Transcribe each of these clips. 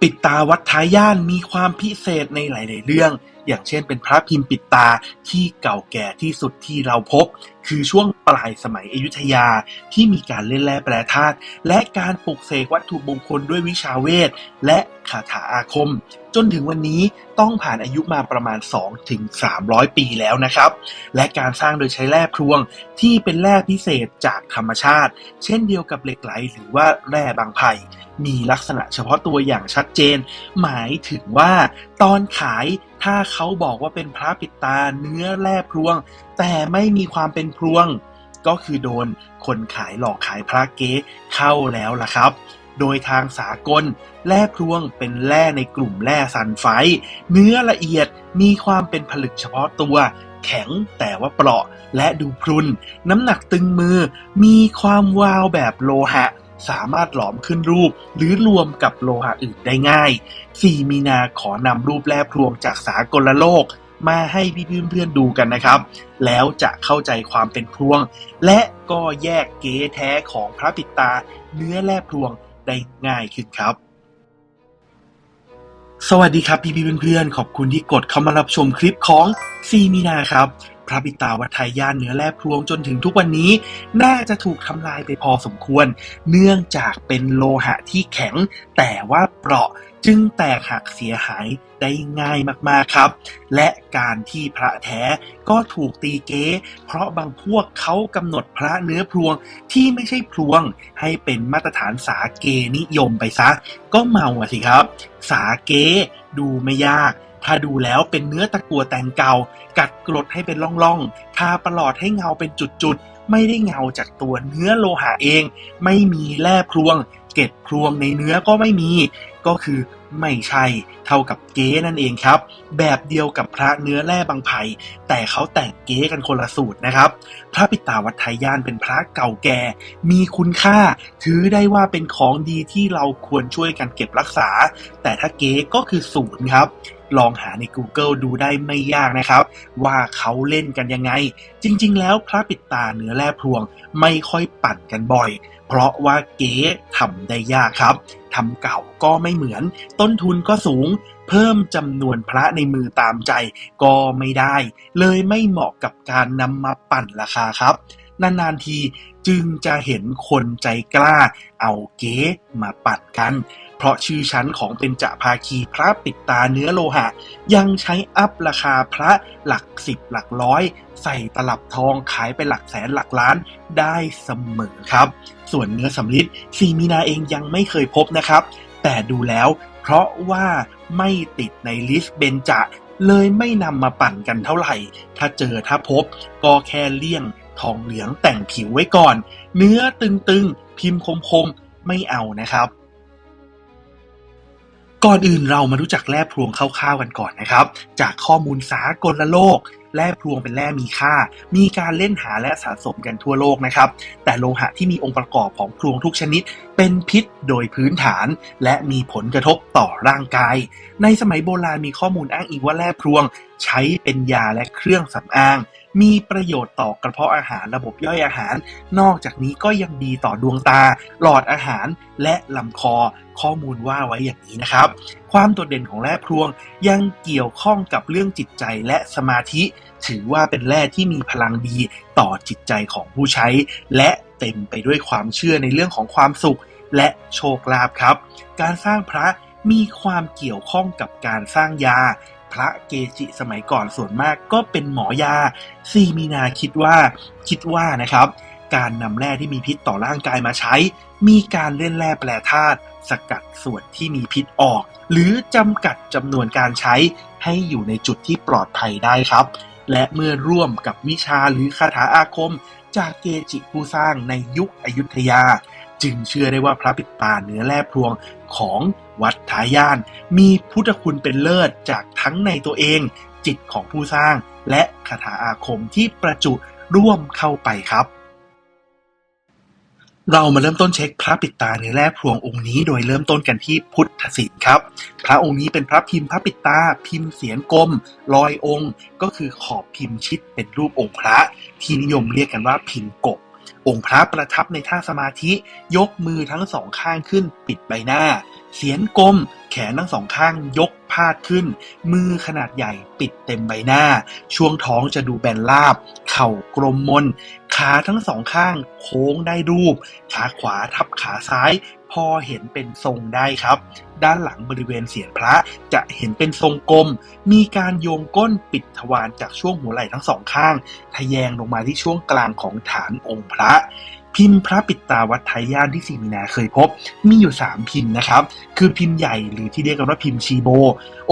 ปิดตาวัดท้ายย่านมีความพิเศษในหลาย ๆ เรื่อง อย่างเช่นเป็นพระพิมพ์ปิดตาที่เก่าแก่ที่สุดที่เราพบ คือช่วงปลายสมัยอยุธยาที่มีการเล่นแร่แปรธาตุและการปลุกเสกวัตถุมงคลด้วยวิชาเวท และคาถาอาคม จนถึงวันนี้ต้องผ่านอายุมาประมาณ2ถึง300 ปีแล้วนะครับ และการสร้างโดยใช้แร่พรวงที่เป็นแร่พิเศษจากธรรมชาติ เช่นเดียวกับเหล็กไหลหรือว่าแร่บางไผ่มีลักษณะเฉพาะตัวอย่างชัดเจน หมายถึงว่าตอนขาย ถ้าเขาบอกว่าเป็นพระปิดตาเนื้อแร่พรวง แต่ไม่มีความเป็นพรวง ก็คือโดนคนขายหลอกขายพระเก๊เข้าแล้วล่ะครับ โดยทางสากล แร่พรวงเป็นแร่ในกลุ่มแร่ซันไฟ เนื้อละเอียดมีความเป็นผลึกเฉพาะตัว แข็งแต่ว่าเปราะและดูพรุน น้ำหนักตึงมือ มีความวาวแบบโลหะ สามารถหลอมขึ้นรูป หรือรวมกับโลหะอื่นได้ง่าย 4 มีนาขอนำรูปแร่พรวงจากสากลโลก มาให้พี่เพื่อนๆดูกันนะครับ แล้วจะเข้าใจความเป็นพวง และก็แยกเก๋แท้ของพระปิดตาเนื้อแร่พรวงได้ง่ายขึ้นครับสวัสดีครับพี่พี่เพื่อนๆ ขอบคุณที่กดเข้ามารับชมคลิปของซีมีนาครับ พระปิตาวัดไทยย่านเนื้อแร่พรวงจนถึงทุกวันนี้ น่าจะถูกทำลายไปพอสมควร เนื่องจากเป็นโลหะที่แข็ง แต่ว่าเปราะจึงแตกหักเสียหายได้ง่ายมากๆครับ และการที่พระแท้ก็ถูกตีเก๊ เพราะบางพวกเขากำหนดพระเนื้อพรวงที่ไม่ใช่พรวง ให้เป็นมาตรฐานสาเกนิยมไปซะ ก็เมาสิครับ สาเกดูไม่ยาก ถ้าดูแล้วเป็นเนื้อตะกัวแตงเกากัดกรดให้เป็นล่องๆ ทาประหลอดให้เงาเป็นจุดๆ ไม่ได้เงาจากตัวเนื้อโลหะเอง ไม่มีแร่พรวง เกล็ดพรวงในเนื้อก็ไม่มี ก็คือไม่ใช่เท่ากับเก๊นั่นเองครับ แบบเดียวกับพระเนื้อแร่บางไผ่แต่เขาแต่งเก๊กันคนละสูตรนะครับ พระปิตาวัดไทยย่านเป็นพระเก่าแก่ มีคุณค่า ถือได้ว่าเป็นของดีที่เราควรช่วยกันเก็บรักษา แต่ถ้าเก๊ก็คือศูนย์ครับ ลองหาใน Google ดูได้ไม่ยากนะครับ ว่าเขาเล่นกันยังไง จริง ๆ แล้วพระปิดตาเนื้อแร่พวงไม่ค่อยปั่นกันบ่อย เพราะว่าเก๊ทำได้ยากครับทำเก่าก็ไม่เหมือน ต้นทุนก็สูง เพิ่มจำนวนพระในมือตามใจก็ไม่ได้ เลยไม่เหมาะกับการนำมาปั่นราคาครับ นานๆทีจึงจะเห็นคนใจกล้า เอาเก๊มาปั่นกัน เพราะชื่อชั้นของเป็นจะภาคีพระปิดตาเนื้อโลหะ ยังใช้อัพราคาพระหลักสิบหลักร้อย ใส่ตลับทองขายไปหลักแสนหลักล้านได้เสมอครับ ส่วนเนื้อสำลิดซีมีนาเองยังไม่เคยพบนะครับ แต่ดูแล้วเพราะว่าไม่ติดในลิสต์เบนจะเลยไม่นำมาปั่นกันเท่าไหร่ ถ้าเจอถ้าพบก็แค่เลี่ยง ทองเหลืองแต่งผิวไว้ก่อน เนื้อตึงๆ พิมพ์คมๆ ไม่เอานะครับ ก่อนอื่นเรามารู้จักแร่พรวงคร่าวๆกันก่อนนะครับ จากข้อมูลสากลโลกแร่พรวงเป็นแร่มีค่า มีการเล่นหาและสะสมกันทั่วโลกนะครับ แต่โลหะที่มีองค์ประกอบของพรวงทุกชนิด เป็นพิษโดยพื้นฐาน และมีผลกระทบต่อร่างกาย ในสมัยโบราณมีข้อมูลอ้างอิงว่าแร่พรวง ใช้เป็นยาและเครื่องสำอาง มีประโยชน์ต่อกระเพาะอาหารระบบย่อยอาหาร นอกจากนี้ก็ยังดีต่อดวงตา หลอดอาหารและลำคอข้อมูลว่าไว้อย่างนี้นะครับ ความโดดเด่นของแร่พรวงยังเกี่ยวข้องกับเรื่องจิตใจและสมาธิ ถือว่าเป็นแร่ที่มีพลังดีต่อจิตใจของผู้ใช้ และเต็มไปด้วยความเชื่อในเรื่องของความสุขและโชคลาภครับ การสร้างพระมีความเกี่ยวข้องกับการสร้างยา พระเกจิสมัยก่อนส่วนมากก็เป็นหมอยาซีมีนาคิดว่าคิดว่านะครับ การนำแร่ที่มีพิษต่อร่างกายมาใช้ มีการเล่นแร่แปรธาตุสกัดส่วนที่มีพิษออก หรือจำกัดจำนวนการใช้ให้อยู่ในจุดที่ปลอดภัยได้ครับ และเมื่อร่วมกับวิชาหรือคาถาอาคม จากเกจิผู้สร้างในยุคอยุธยา จึงเชื่อได้ว่าพระปิดตาเนื้อแร่พวงของวัดทายาน มีพุทธคุณเป็นเลิศจากทั้งในตัวเอง จิตของผู้สร้าง และคาถาอาคมที่ประจุร่วมเข้าไปครับ เรามาเริ่มต้นเช็คพระปิดตาเนื้อแร่พวงองค์นี้โดยเริ่มต้นกันที่พุทธศิลป์ครับ พระองค์นี้เป็นพระพิมพ์พระปิดตาพิมพ์เสียงกลมลอยองค์ ก็คือขอบพิมพ์ชิดเป็นรูปองค์พระที่นิยมเรียกกันว่าพิมพ์กบ องค์พระประทับในท่าสมาธิ ยกมือทั้งสองข้างขึ้นปิดใบหน้า เสียนกลม แขนทั้งสองข้างยกพาดขึ้น มือขนาดใหญ่ปิดเต็มใบหน้า ช่วงท้องจะดูแบนราบ เข่ากลมมน ขาทั้งสองข้างโค้งได้รูป ขาขวาทับขาซ้าย พอเห็นเป็นทรงได้ครับ ด้านหลังบริเวณเสียนพระจะเห็นเป็นทรงกลม มีการโยงก้นปิดทวารจากช่วงหัวไหล่ทั้งสองข้าง ทะแยงลงมาที่ช่วงกลางของฐานองค์พระพิมพ์พระปิดตาวัดไทยย่านที่สีมีนาเคยพบ มีอยู่ 3 พิมพ์นะครับ คือพิมพ์ใหญ่หรือที่เรียกกันว่าพิมพ์ชีโบ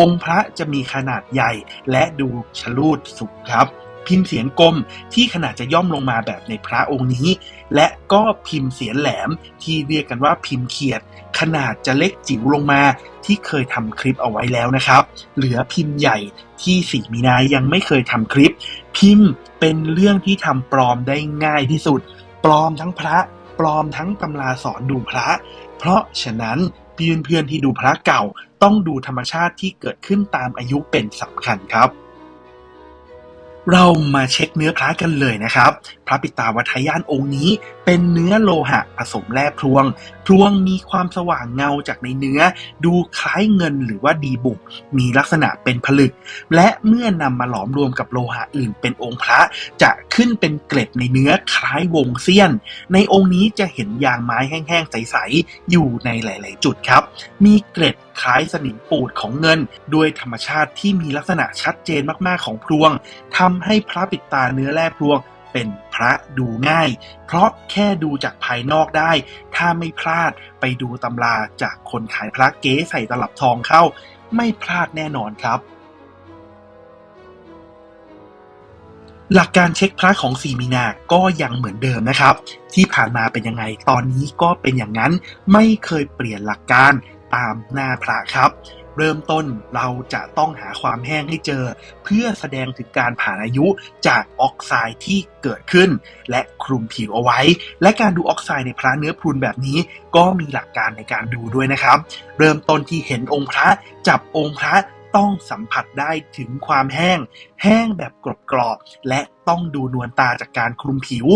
องค์พระจะมีขนาดใหญ่และดูชะลูดสุกครับ พิมพ์เสียนกลมที่ขนาดจะย่อมลงมาแบบในพระองค์นี้ และก็พิมพ์เสียนแหลมที่เรียกกันว่าพิมพ์เขียด ขนาดจะเล็กจิ๋วลงมาที่เคยทำคลิปเอาไว้แล้วนะครับ เหลือพิมพ์ใหญ่ที่สีมีนายังไม่เคยทำคลิป พิมพ์เป็นเรื่องที่ทำปลอมได้ง่ายที่สุด ปลอมทั้งพระ ปลอมทั้งตำราสอนดูพระ เพราะฉะนั้นเพื่อนๆที่ดูพระเก่าต้องดูธรรมชาติที่เกิดขึ้นตามอายุเป็นสำคัญครับ เรามาเช็คเนื้อพระกันเลยนะครับ พระปิตาวัทยานองค์นี้เป็นเนื้อโลหะผสมแร่พรวงพรวงมีความสว่างเงาจากในเนื้อ ดูคล้ายเงินหรือว่าดีบุก มีลักษณะเป็นผลึก และเมื่อนำมาหลอมรวมกับโลหะอื่นเป็นองค์พระจะขึ้นเป็นเกล็ดในเนื้อคล้ายวงเสี้ยน ในองค์นี้จะเห็นยางไม้แห้งๆใสๆอยู่ในหลาย ๆ จุดครับ มีเกล็ด คล้ายสนิมปูดของเงิน ด้วยธรรมชาติที่มีลักษณะชัดเจนมากๆของพรวงทำให้พระปิดตาเนื้อแร่พรวงเป็นพระดูง่าย เพราะแค่ดูจากภายนอกได้ ถ้าไม่พลาดไปดูตำราจากคนขายพระเก๊ใส่ตลับทองเข้า ไม่พลาดแน่นอนครับ หลักการเช็คพระของสีมีนาก็ยังเหมือนเดิมนะครับ ที่ผ่านมาเป็นยังไงตอนนี้ก็เป็นอย่างนั้นไม่เคยเปลี่ยนหลักการ ตามหน้าพระครับ เริ่มต้นเราจะต้องหาความแห้งให้เจอ เพื่อแสดงถึงการผ่านอายุจากออกไซด์ที่เกิดขึ้น และคลุมผิวเอาไว้ และการดูออกไซด์ในพระเนื้อพรุนแบบนี้ก็มีหลักการในการดูด้วยนะครับ เริ่มต้นที่เห็นองค์พระจับองค์พระต้องสัมผัสได้ถึงความแห้ง แห้งแบบกรอบๆ และต้องดูนวลตาจากการคลุมผิว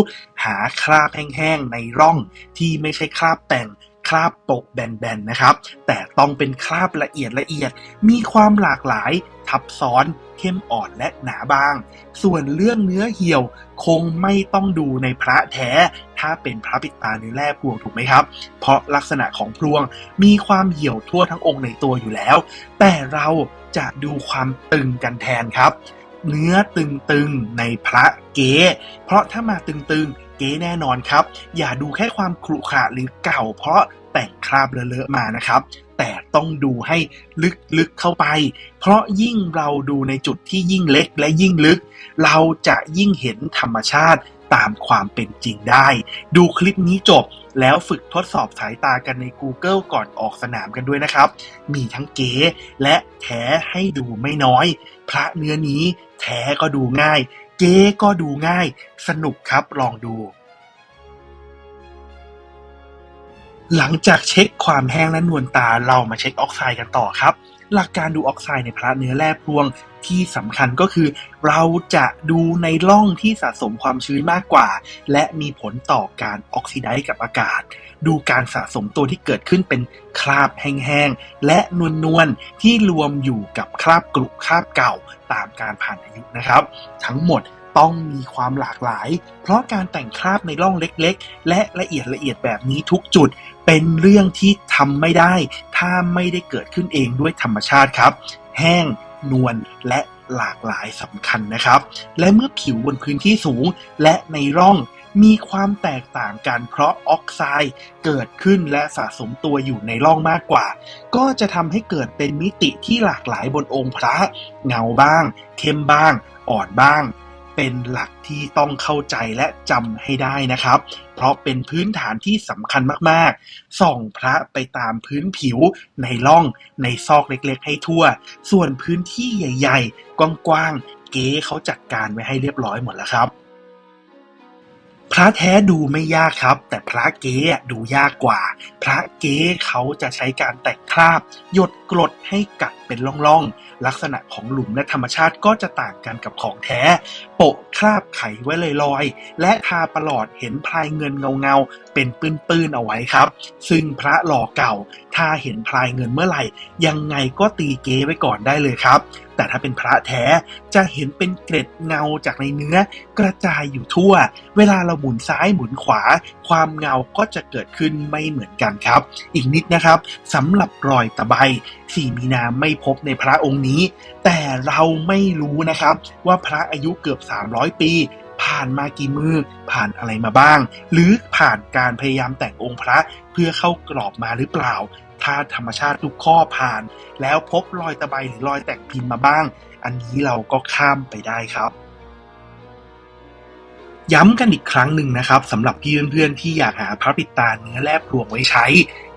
หาคราบแห้งๆ ในร่องที่ไม่ใช่คราบแต่ง คราบโปะแบนๆนะครับ แต่ต้องเป็นคราบละเอียดละเอียด มีความหลากหลายทับซ้อนเข้มอ่อนและหนาบาง ส่วนเรื่องเนื้อเหี่ยว คงไม่ต้องดูในพระแท้ ถ้าเป็นพระปิดตาเนื้อแร่พวงถูกไหมครับ เพราะลักษณะของพวงมีความเหี่ยวทั่วทั้งองค์ในตัวอยู่แล้ว แต่เราจะดูความตึงกันแทนครับ เนื้อตึงๆในพระเก๋เพราะถ้ามาตึงๆ ก๋แน่นอนครับ อย่าดูแค่ความขรุขระหรือเก่า เพราะแต่งคราบเลอะๆมานะครับ แต่ต้องดูให้ลึกๆเข้าไป เพราะยิ่งเราดูในจุดที่ยิ่งเล็กและยิ่งลึก เราจะยิ่งเห็นธรรมชาติตามความเป็นจริงได้ ดูคลิปนี้จบแล้วฝึกทดสอบสายตากันใน Google ก่อนออกสนามกันด้วยนะครับ มีทั้งเก๋และแท้ให้ดูไม่น้อย พระเนื้อนี้แท้ก็ดูง่าย ก๊ก็ดูง่าย สนุกครับลองดู หลังจากเช็คความแห้งและนวลตาเรามาเช็คออกไซด์กันต่อครับ หลักการดูออกไซด์ในพระเนื้อแร่พวงที่สำคัญก็คือ เราจะดูในร่องที่สะสมความชื้นมากกว่า และมีผลต่อการออกซิไดซ์กับอากาศ ดูการสะสมตัวที่เกิดขึ้นเป็นคราบแห้งๆ และนวลๆ ที่รวมอยู่กับคราบกรุคราบเก่าตามการผ่านอายุนะครับ ทั้งหมด ต้องมีความหลากหลาย เพราะการแต่งคราบในร่องเล็กๆ และละเอียดละเอียดแบบนี้ทุกจุด เป็นเรื่องที่ทำไม่ได้ ถ้าไม่ได้เกิดขึ้นเองด้วยธรรมชาติครับ แห้ง นวลและหลากหลายสำคัญนะครับ และเมื่อผิวบนพื้นที่สูงและในร่องมีความแตกต่างกันเพราะออกไซด์เกิดขึ้นและสะสมตัวอยู่ในร่องมากกว่า ก็จะทำให้เกิดเป็นมิติที่หลากหลายบนองค์พระ เงาบ้าง เข้มบ้าง อ่อนบ้าง เป็นหลักที่ต้องเข้าใจและจำให้ได้นะครับ เพราะเป็นพื้นฐานที่สำคัญมากๆ ส่องพระไปตามพื้นผิวในร่องในซอกเล็กๆ ให้ทั่ว ส่วนพื้นที่ใหญ่ๆ กว้างๆ เก๋เขาจัดการไว้ให้เรียบร้อยหมดแล้วครับพระแท้ดูไม่ยากครับ แต่พระเก๊ดูยากกว่า พระเก๊เขาจะใช้การแต่งคราบ หยดกรดให้กัดเป็นร่องๆ ลักษณะของหลุมและธรรมชาติก็จะต่างกันกับของแท้ โปะคราบไขไว้เลยลอยๆ และทาประหลอดเห็นพลายเงินเงาๆ เป็นปื้นๆ เอาไว้ครับ ซึ่งพระหล่อเก่า ถ้าเห็นพลายเงินเมื่อไหร่ ยังไงก็ตีเก้ไว้ก่อนได้เลยครับ แต่ถ้าเป็นพระแท้จะเห็นเป็นเกล็ดเงาจากในเนื้อ กระจายอยู่ทั่ว เวลาเราหมุนซ้ายหมุนขวา ความเงาก็จะเกิดขึ้นไม่เหมือนกันครับ อีกนิดนะครับสำหรับรอยตะไบสี่มีนาไม่พบในพระองค์นี้ แต่เราไม่รู้นะครับ ว่าพระอายุเกือบ 300 ปี ผ่านมากี่มือผ่านอะไรมาบ้าง หรือผ่านการพยายามแต่งองค์พระเพื่อเข้ากรอบมาหรือเปล่า ถ้าธรรมชาติทุกข้อผ่าน แล้วพบรอยตะไบหรือรอยแต่งพิมพ์มาบ้าง อันนี้เราก็ข้ามไปได้ครับย้ำกันอีกครั้งหนึ่งนะครับสำหรับพี่เพื่อนๆที่อยากหาพระปิดตาเนื้อแร่พรวงไว้ใช้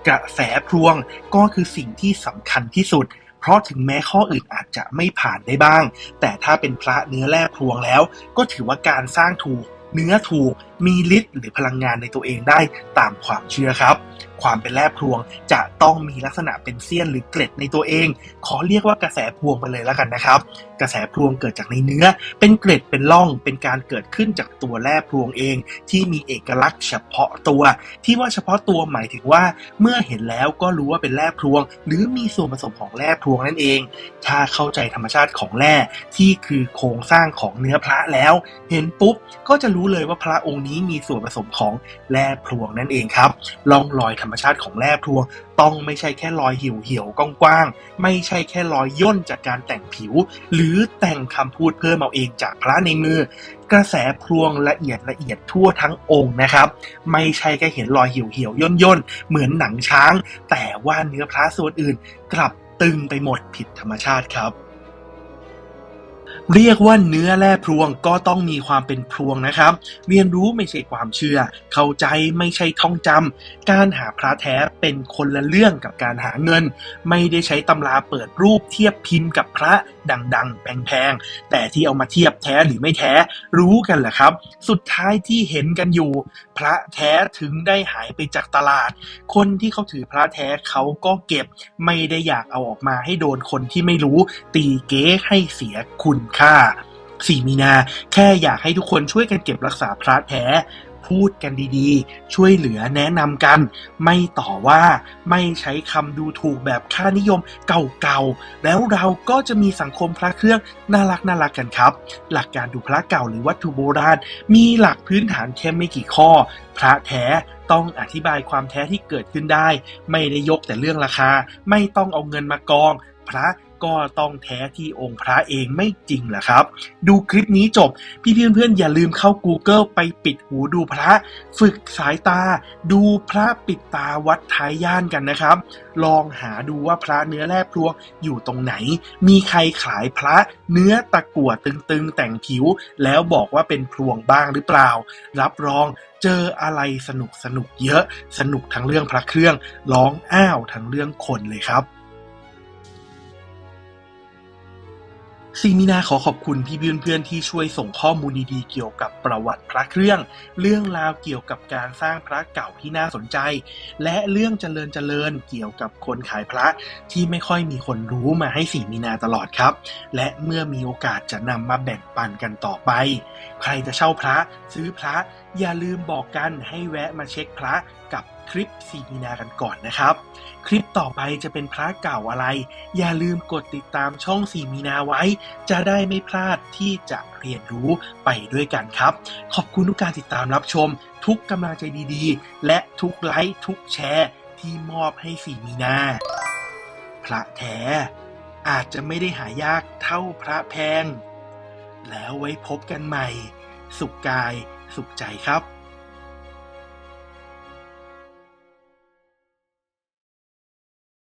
กระแสพรวงก็คือสิ่งที่สำคัญที่สุด เพราะถึงแม้ข้ออื่นอาจจะไม่ผ่านได้บ้าง แต่ถ้าเป็นพระเนื้อแร่พวงแล้ว ก็ถือว่าการสร้างถูก เนื้อถูก มีฤทธิ์หรือพลังงานในตัวเองได้ตามความเชื่อครับ ความเป็นแร่พวง จะต้องมีลักษณะเป็นเสี้ยนหรือเกล็ดในตัวเอง ขอเรียกว่ากระแสพวงไปเลยแล้วกันนะครับ กระแสพวงเกิดจากในเนื้อ เป็นเกล็ดเป็นร่องเป็นการเกิดขึ้นจากตัวแร่พวงเอง ที่มีเอกลักษณ์เฉพาะตัว ที่ว่าเฉพาะตัวหมายถึงว่า เมื่อเห็นแล้วก็รู้ว่าเป็นแร่พวง หรือมีส่วนผสมของแร่พวงนั่นเอง ถ้าเข้าใจธรรมชาติของแร่ที่คือโครงสร้างของเนื้อพระแล้ว เห็นปุ๊บก็จะรู้เลยว่าพระองค์นี้มีส่วนผสมของแร่พวงนั่นเองครับล่องรอยธรรมรมชาติของแร่พรวง ต้องไม่ใช่แค่รอยเหี่ยวเหี่ยวกว้างๆไม่ใช่แค่รอยย่นจากการแต่งผิว หรือแต่งคำพูดเพิ่มเอาเองจากพระในมือ กระแสพรวงละเอียดละเอียดทั่วทั้งองค์นะครับ ไม่ใช่แค่เห็นรอยเหี่ยวเหี่ยวย่นย่นเหมือนหนังช้าง แต่ว่าเนื้อพระส่วนอื่นกลับตึงไปหมดผิดธรรมชาติครับ เรียกว่าเนื้อแร่พรวงก็ต้องมีความเป็นพรวงนะครับ เรียนรู้ไม่ใช่ความเชื่อ เข้าใจไม่ใช่ท่องจำการหาพระแท้เป็นคนละเรื่องกับการหาเงิน ไม่ได้ใช้ตำราเปิดรูปเทียบพิมพ์กับพระดังๆ แพงๆ แต่ที่เอามาเทียบแท้หรือไม่แท้รู้กันแหละครับ สุดท้ายที่เห็นกันอยู่ พระแท้ถึงได้หายไปจากตลาด คนที่เขาถือพระแท้เขาก็เก็บ ไม่ได้อยากเอาออกมาให้โดนคนที่ไม่รู้ ตีเก๊ให้เสียคุณค่าสี่มีนา แค่อยากให้ทุกคนช่วยกันเก็บรักษาพระแท้พูดกันดีๆ ช่วยเหลือแนะนำกัน ไม่ต่อว่าไม่ใช้คำดูถูกแบบค่านิยมเก่าๆ แล้วเราก็จะมีสังคมพระเครื่องน่ารักน่ารักกันครับ หลักการดูพระเก่าหรือวัตถุโบราณ มีหลักพื้นฐานแค่ไม่กี่ข้อ พระแท้ต้องอธิบายความแท้ที่เกิดขึ้นได้ ไม่ได้ยกแต่เรื่องราคา ไม่ต้องเอาเงินมากอง พระ ก็ต้องแท้ที่องค์พระเองไม่จริงเหรอครับ ดูคลิปนี้จบ พี่เพื่อนๆอย่าลืมเข้า Google ไปปิดหูดูพระ ฝึกสายตา ดูพระปิดตาวัดท้ายย่านกันนะครับ ลองหาดูว่าพระเนื้อแร่พรวงอยู่ตรงไหน มีใครขายพระเนื้อตะกั่วตึงๆ แต่งผิว แล้วบอกว่าเป็นพรวงบ้างหรือเปล่า รับรองเจออะไรสนุกสนุกๆเยอะสนุกทั้งเรื่องพระเครื่องร้องอ้าวทั้งเรื่องคนเลยครับ ซีมีนาขอขอบคุณพี่เพื่อนๆที่ช่วยส่งข้อมูลดีๆเกี่ยวกับประวัติพระเครื่อง เรื่องราวเกี่ยวกับการสร้างพระเก่าที่น่าสนใจ และเรื่องเจริญเจริญเกี่ยวกับคนขายพระที่ไม่ค่อยมีคนรู้มาให้สีมีนาตลอดครับ และเมื่อมีโอกาสจะนำมาแบ่งปันกันต่อไป ใครจะเช่าพระซื้อพระอย่าลืมบอกกันให้แวะมาเช็คพระกับ คลิปสีมีนากันก่อนนะครับ คลิปต่อไปจะเป็นพระเก่าอะไร อย่าลืมกดติดตามช่องสีมีนาไว้ จะได้ไม่พลาดที่จะเรียนรู้ไปด้วยกันครับ ขอบคุณทุกการติดตามรับชม ทุกกำลังใจดีๆ และทุกไลค์ทุกแชร์ที่มอบให้สีมีนาพระแท้อาจจะไม่ได้หายากเท่าพระแพง แล้วไว้พบกันใหม่ สุขกายสุขใจครับ